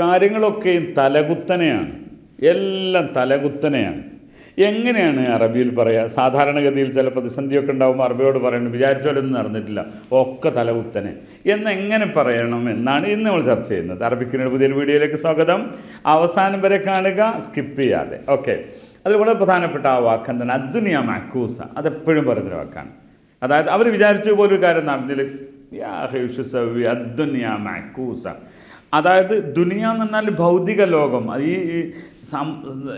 കാര്യങ്ങളൊക്കെയും തലകുത്തനെയാണ്. എല്ലാം തലകുത്തനെയാണ്. എങ്ങനെയാണ് അറബിയിൽ പറയുക സാധാരണഗതിയിൽ ചില പ്രതിസന്ധിയൊക്കെ ഉണ്ടാകുമ്പോൾ അറബിയോട് പറയണം വിചാരിച്ചോലൊന്നും നടന്നിട്ടില്ല. ഒക്കെ തലകുത്തനെ. എന്നെങ്ങനെ പറയണം എന്നാണ് ഇന്ന് നമ്മൾ ചർച്ച ചെയ്യുന്നത്. അറബിക്കിനൊരു പുതിയൊരു വീഡിയോയിലേക്ക് സ്വാഗതം. അവസാനം വരെ കാണുക സ്കിപ്പ് ചെയ്യാതെ. ഓക്കെ അതിൽ വളരെ പ്രധാനപ്പെട്ട ആ വാക്ക് എന്താണ്? അദ്ദുനിയ മാക്കൂസ അതെപ്പോഴും പറയുന്നൊരു വാക്കാണ്. അതായത് അവർ വിചാരിച്ച പോലൊരു കാര്യം നടന്നില്ല. അദ്ദുനിയ മാക്കൂസ അതായത് ദുനിയ എന്ന് പറഞ്ഞാൽ ഭൗതിക ലോകം. ഈ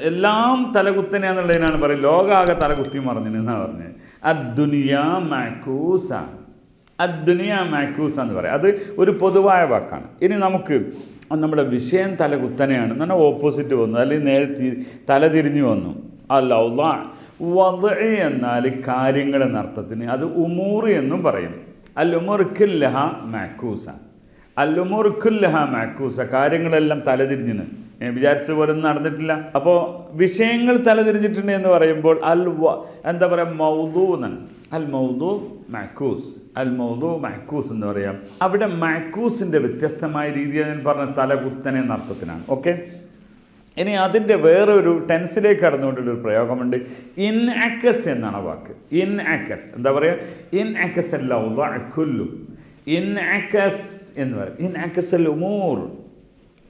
എല്ലാം തലകുത്തനെ എന്നുള്ളതിനാണ് പറയുന്നത്. ലോകാകെ തലകുത്തി മറിഞ്ഞെന്നാണ് പറഞ്ഞത്. അദ്ദുനിയ മാക്കൂസ. അദ്ദുനിയ മാക്കൂസ എന്ന് പറയാം. അത് ഒരു പൊതുവായ വാക്കാണ്. ഇനി നമുക്ക് നമ്മുടെ വിഷയം തലകുത്തനെയാണ്. എന്ന് പറഞ്ഞാൽ ഓപ്പോസിറ്റ് വന്നു. അല്ലെങ്കിൽ നേരെ തല തിരിഞ്ഞു വന്നു. അല്ല വധ എന്നാൽ കാര്യങ്ങളുടെ അർത്ഥത്തിന് അത് ഉമൂറി എന്നും പറയും. അൽ ഉമറുക്കില്ലഹ മാക്കൂസ. അല്ലുമുറുക്കുല്ലഹ മാക്കൂസ കാര്യങ്ങളെല്ലാം തലതിരിഞ്ഞിന്. വിചാരിച്ച പോലെ ഒന്നും നടന്നിട്ടില്ല. അപ്പോൾ വിഷയങ്ങൾ തലതിരിഞ്ഞിട്ടുണ്ട് എന്ന് പറയുമ്പോൾ അൽ എന്താ പറയുക മൗദൂ അൽ മൗദൂ മാക്കൂസ് അൽ മൗദൂ മാക്കൂസ് എന്ന് പറയാം. അവിടെ മാക്കൂസിന്റെ വ്യത്യസ്തമായ രീതിയിൽ ഞാൻ പറഞ്ഞ തലകുത്തനെ എന്ന ഓക്കെ? ഇനി അതിന്റെ വേറൊരു ടെൻസിലേക്ക് കടന്നുകൊണ്ടുള്ള ഒരു പ്രയോഗമുണ്ട്. ഇൻ ആക്കസ് എന്നാണ് വാക്ക്. ഇൻ ആക്കസ് എന്താ പറയുക ഇൻ ആക്കസ് അല്ല കുല്ലു ഇൻ ആക്കസ് എന്ന് പറയും. അൽ ഉമൂർ.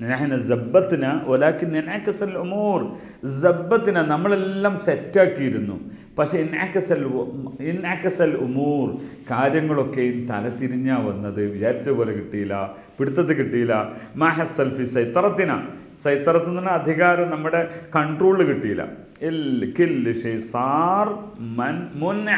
നഹന സബ്ബത്തിന ഒലാക്കിൻ ഇനാക്കസ് അൽ ഉമൂർ. സബ്ബത്തിന നമ്മളെല്ലാം സെറ്റാക്കിയിരുന്നു. പക്ഷേ ഇനാക്കസ് അൽ ഉമൂർ. കാര്യങ്ങളൊക്കെയും തല തിരിഞ്ഞാ വന്നത്. വിചാരിച്ച പോലെ കിട്ടിയില്ല. പിടുത്തത്ത് കിട്ടിയില്ല. മാഹസൽഫി സൈത്തറത്തിന. സൈത്തറത്ത് അധികാരം നമ്മുടെ കൺട്രോളിൽ കിട്ടിയില്ല. എൽ കിൽ ഷൈ സാർ മൻ മുൻ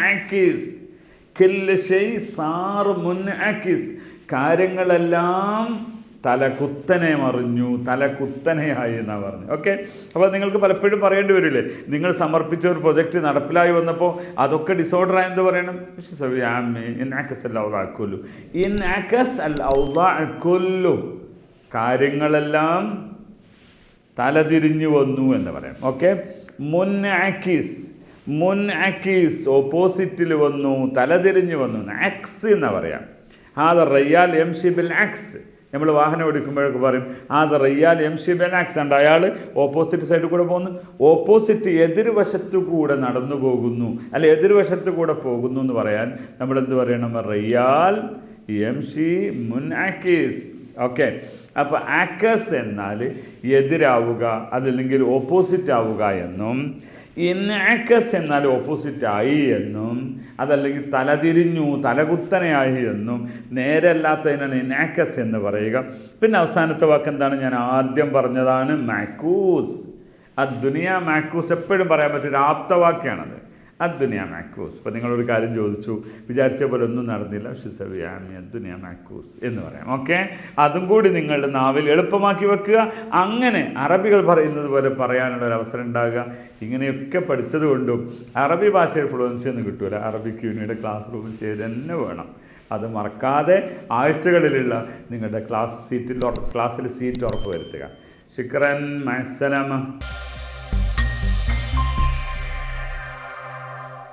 കാര്യങ്ങളെല്ലാം തലകുത്തനെ മറിഞ്ഞു തലകുത്തനെയായി എന്നാണ് പറഞ്ഞു. ഓക്കെ? അപ്പോൾ നിങ്ങൾക്ക് പലപ്പോഴും പറയേണ്ടി വരില്ലേ? നിങ്ങൾ സമർപ്പിച്ച ഒരു പ്രൊജക്റ്റ് നടപ്പിലായി വന്നപ്പോൾ അതൊക്കെ ഡിസോർഡർ ആയെന്ന് പറയണം? കാര്യങ്ങളെല്ലാം തലതിരിഞ്ഞു വന്നു എന്ന് പറയാം. ഓക്കെ? മുൻ ആക്കീസ് മുൻ ആക്കീസ് ഓപ്പോസിറ്റിൽ വന്നു തലതിരിഞ്ഞു വന്നു. ആക്സ് എന്ന് പറയാം. ആദ റയ്യാൽ എം ഷിബിൽ ആക്സ് നമ്മൾ വാഹനം എടുക്കുമ്പോഴൊക്കെ പറയും ആദ റയ്യാൽ എം ഷിബിൽ ആക്സ് ഉണ്ട് അയാൾ ഓപ്പോസിറ്റ് സൈഡിൽ കൂടെ പോകുന്നു ഓപ്പോസിറ്റ് എതിർവശത്തു കൂടെ നടന്നു പോകുന്നു. അല്ലെ എതിർവശത്തു കൂടെ പോകുന്നു എന്ന് പറയാൻ നമ്മൾ എന്ത് പറയണം? റയ്യാൽ എം ഷി മുൻ ആക്കീസ് ഓക്കെ. അപ്പോൾ ആക്കസ് എന്നാൽ എതിരാവുക അതല്ലെങ്കിൽ ഓപ്പോസിറ്റ് ആവുക എന്നും ഇന്നാക്കസ് എന്നാൽ ഓപ്പോസിറ്റായി എന്നും അതല്ലെങ്കിൽ തലതിരിഞ്ഞു തലകുത്തനെയായി എന്നും നേരല്ലാത്തതിനാണ് ഇൻആക്കസ് എന്ന് പറയുക. പിന്നെ അവസാനത്തെ വാക്ക് എന്താണ് ഞാൻ ആദ്യം പറഞ്ഞതാണ് മാക്കൂസ്. ആ ദുനിയ മാക്കൂസ് എപ്പോഴും പറയാൻ പറ്റും ഒരു ആപ്തവാക്യാണത്. അദ്ദുനിയ മാക്കൂസ് അപ്പോൾ നിങ്ങളൊരു കാര്യം ചോദിച്ചു. വിചാരിച്ച പോലെ ഒന്നും നടന്നില്ല. ഷിസവിയാമി അദ്ദുനിയ മാക്കൂസ് എന്ന് പറയാം. ഓക്കെ അതും കൂടി നിങ്ങളുടെ നാവിൽ എളുപ്പമാക്കി വെക്കുക. അങ്ങനെ അറബികൾ പറയുന്നത് പോലെ പറയാനുള്ള ഒരു അവസരം ഉണ്ടാകുക. ഇങ്ങനെയൊക്കെ പഠിച്ചത് കൊണ്ടും അറബി ഭാഷയിൽ ഫ്ലുവൻസി ഒന്നും കിട്ടൂല. അറബിക്ക് യൂണിയുടെ ക്ലാസ് റൂമിൽ ചെയ്ത് തന്നെ വേണം. അത് മറക്കാതെ ആഴ്ചകളിലുള്ള നിങ്ങളുടെ ക്ലാസ് സീറ്റിൽ ക്ലാസ്സിൽ സീറ്റ് ഉറപ്പ് വരുത്തുക. ശുക്രൻ മത്സലമ